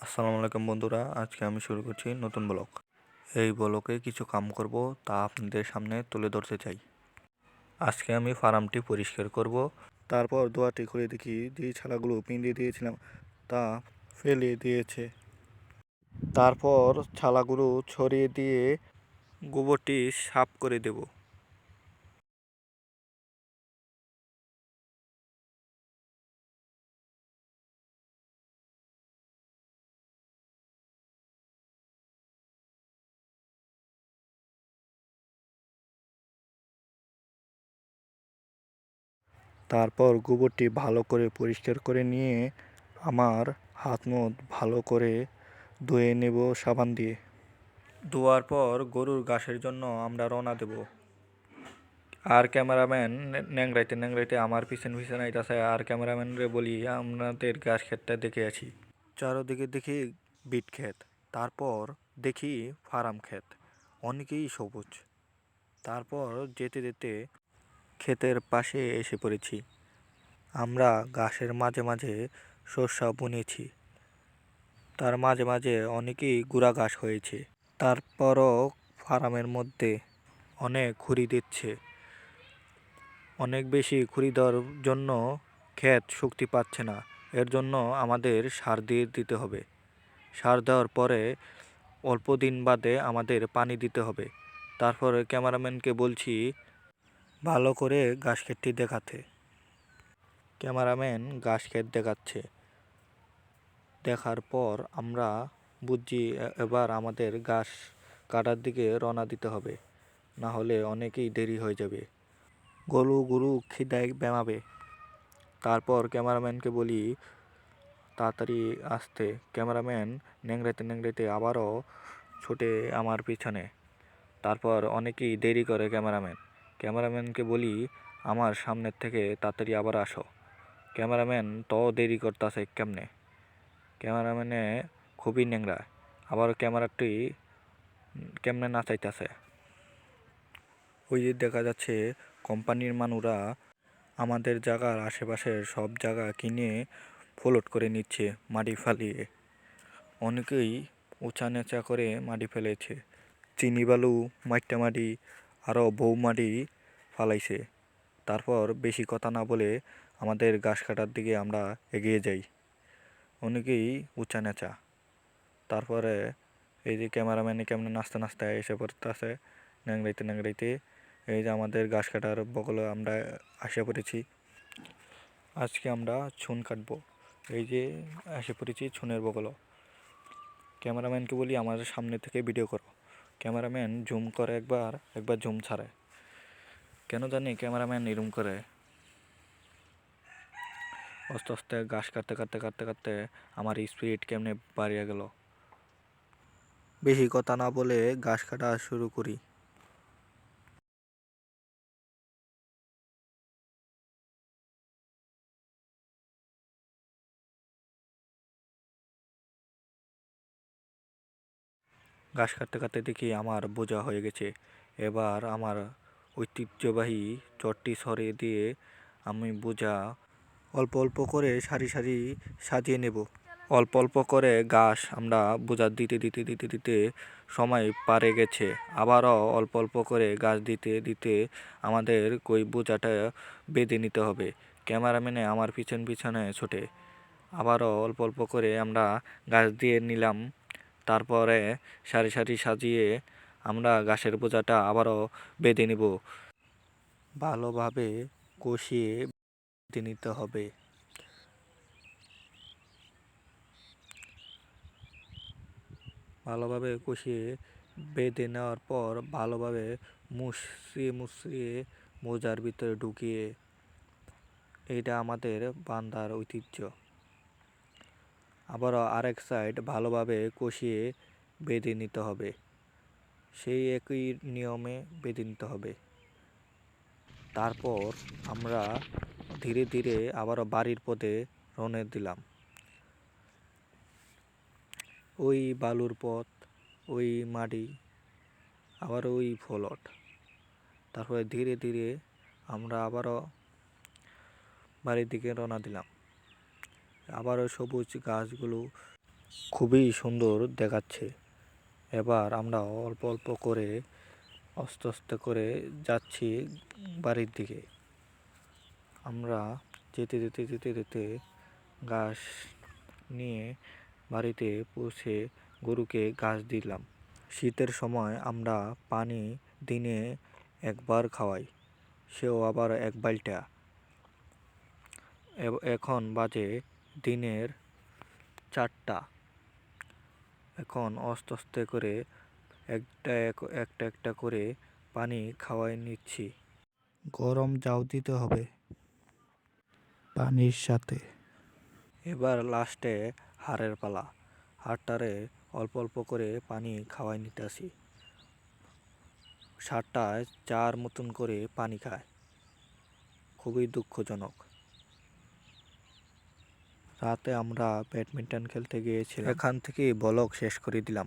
আসসালামু আলাইকুম বন্ধুরা, আজকে আমি শুরু করছি নতুন ব্লগ। এই ব্লকে কিছু কাম করব, তা আপনাদের সামনে তুলে ধরতে চাই। আজকে আমি ফার্মটি পরিষ্কার করব, তারপর দোয়াটি খুলে দেখি যে ছানাগুলো পিঁধে দিয়েছিলাম, তা ফেলে দিয়েছে। তারপর ছালাগুলো ছড়িয়ে দিয়ে গোবরটি সাফ করে দেব। তারপর গোবরটি ভালো করে পরিষ্কার করে নিয়ে আমার হাত মুখ ভালো করে ধুয়ে নেব সাবান দিয়ে। ধোয়ার পর গরুর ঘাসের জন্য আমরা রওনা দেব। আর ক্যামেরাম্যান ন্যাংরাইতে ন্যাংরাইতে আমার পিছন পিছন আইতাছে। আর ক্যামেরাম্যানরে বলি, আপনাদের ঘাস ক্ষেতটা দেখে আছি চারোদিকে দেখি বিট ক্ষেত, তারপর দেখি ফার্ম ক্ষেত। অনেকেই সবুজ। তারপর যেতে যেতে ক্ষেতের পাশে এসে পড়েছি। আমরা ঘাসের মাঝে মাঝে শস্য বুনেছি। তার মাঝে মাঝে অনেকেই গুড়া ঘাস হয়েছে। তারপরও ফার্মের মধ্যে অনেক খুরি দিচ্ছে। অনেক বেশি খুরি দেওয়ার জন্য ক্ষেত শক্তি পাচ্ছে না। এর জন্য আমাদের সার দিয়ে দিতে হবে। সার দেওয়ার পরে অল্প দিন বাদে আমাদের পানি দিতে হবে। তারপরে ক্যামেরাম্যানকে বলছি ভালো করে ঘাস ক্ষেতটি দেখাতে। ক্যামেরাম্যান ঘাস ক্ষেত দেখাচ্ছে। দেখার পর আমরা বুঝছি এবার আমাদের ঘাস কাটার দিকে রওনা দিতে হবে, না হলে অনেকেই দেরি হয়ে যাবে। গরু গরু খিদায় ব্যামাবে। তারপর ক্যামেরাম্যানকে বলি, তাড়াতাড়ি আসতে। ক্যামেরাম্যান ন্যাংড়াইতে ন্যাংড়াইতে আবারও ছুটে আমার পিছনে। তারপর অনেকেই দেরি করে ক্যামেরাম্যান। ক্যামেরাম্যানকে বলি, আমার সামনের থেকে তাড়াতাড়ি আবার আসো। ক্যামেরাম্যান তো দেরি করতেছে কেমনে? ক্যামেরাম্যানে খুবই ন্যাংরা, আবার ক্যামেরাটি কেমনে নাচাইতেছে ওই যে দেখা যাচ্ছে, কোম্পানির মানুষরা আমাদের জায়গার আশেপাশের সব জায়গা কিনে ফ্লোট করে নিচ্ছে, মাটি ফালিয়ে। অনেকেই উঁচা নেচা করে মাটি ফেলেছে। চিনি বালু, মাইট্টা মাটি আরও বউ মাটি ফালাইছে। তারপর বেশি কথা না বলে আমাদের ঘাস কাটার দিকে আমরা এগিয়ে যাই। অনেকেই উঁচা নেচা। তারপরে এই যে ক্যামেরাম্যানে কেমনে নাচতে নাচতে এসে পড়তেছে, ন্যাংড়াইতে ন্যাংড়াইতে। এই যে আমাদের ঘাস কাটার বগলে আমরা আসে পড়েছি। আজকে আমরা ছুন কাটবো। এই যে এসে পড়েছি ছুনের বগল। ক্যামেরাম্যানকে বলি আমার সামনে থেকে ভিডিও করো। ক্যামেরাম্যান জুম করে একবার একবার জুম ছাড়ে। কেন জানি ক্যামেরাম্যান এরম করে। আস্তে আস্তে ঘাস কাটতে কাটতে কাটতে কাটতে আমার স্পিড কেমনে বাড়িয়ে গেল। বেশি কথা না বলে ঘাস কাটা শুরু করি। ঘাস কাটতে কাটতে দেখি আমার বোঝা হয়ে গেছে। এবার আমার ঐতিহ্যবাহী চটটি সরিয়ে দিয়ে আমি বোঝা অল্প অল্প করে সারি সারি সাজিয়ে নেব। অল্প অল্প করে ঘাস আমরা বোঝা দিতে দিতে দিতে দিতে সময় পারে গেছে। আবারও অল্প অল্প করে গাছ দিতে দিতে আমাদের কই বোঝাটা বেঁধে নিতে হবে। ক্যামেরাম্যানে আমার পিছন পিছনে ছোটে। আবারও অল্প অল্প করে আমরা গাছ দিয়ে নিলাম। তারপরে সারি সারি সাজিয়ে আমরা ঘাসের বোঝাটা আবারও বেঁধে নিব। ভালোভাবে কষিয়ে বেঁধে নিতে হবে। ভালোভাবে কষিয়ে বেঁধে নেওয়ার পর ভালোভাবে মুসড়িয়ে মুসড়িয়ে মোজার ভিতরে ঢুকিয়ে এটা আমাদের বান্দার ঐতিহ্য। আবারও আরেক সাইড ভালোভাবে কষিয়ে বেঁধে নিতে হবে। সেই একই নিয়মে বেঁধে নিতে হবে। তারপর আমরা ধীরে ধীরে আবারও বাড়ির পথে রওনা দিলাম। ওই বালুর পথ, ওই মাটি, আবার ওই ফলট। তারপরে ধীরে ধীরে আমরা আবারও বাড়ির দিকে রওনা দিলাম। আবারও সবুজ গাছগুলো খুবই সুন্দর দেখাচ্ছে। এবার আমরা অল্প অল্প করে, আস্তে আস্তে করে যাচ্ছি বাড়ির দিকে। আমরা যেতে যেতে যেতে যেতে ঘাস নিয়ে বাড়িতে পৌঁছে গরুকে ঘাস দিলাম। শীতের সময় আমরা পানি দিনে একবার খাওয়াই, সেও আবার এক বালটা। এখন বাজে দিনের চারটা। এখন আস্তে আস্তে করে একটা এক- একটা একটা করে পানি খাওয়াই নিচ্ছি। গরম জাউ দিতে হবে পানির সাথে। এবার লাস্টে হাড়ের পালা। হাড়টারে অল্প অল্প করে পানি খাওয়াই নিতেছি। সারটায় চার মতন করে পানি খায়। খুবই দুঃখজনক। রাতে আমরা ব্যাডমিন্টন খেলতে গিয়েছিলাম। এখান থেকেই ব্লগ শেষ করে দিলাম।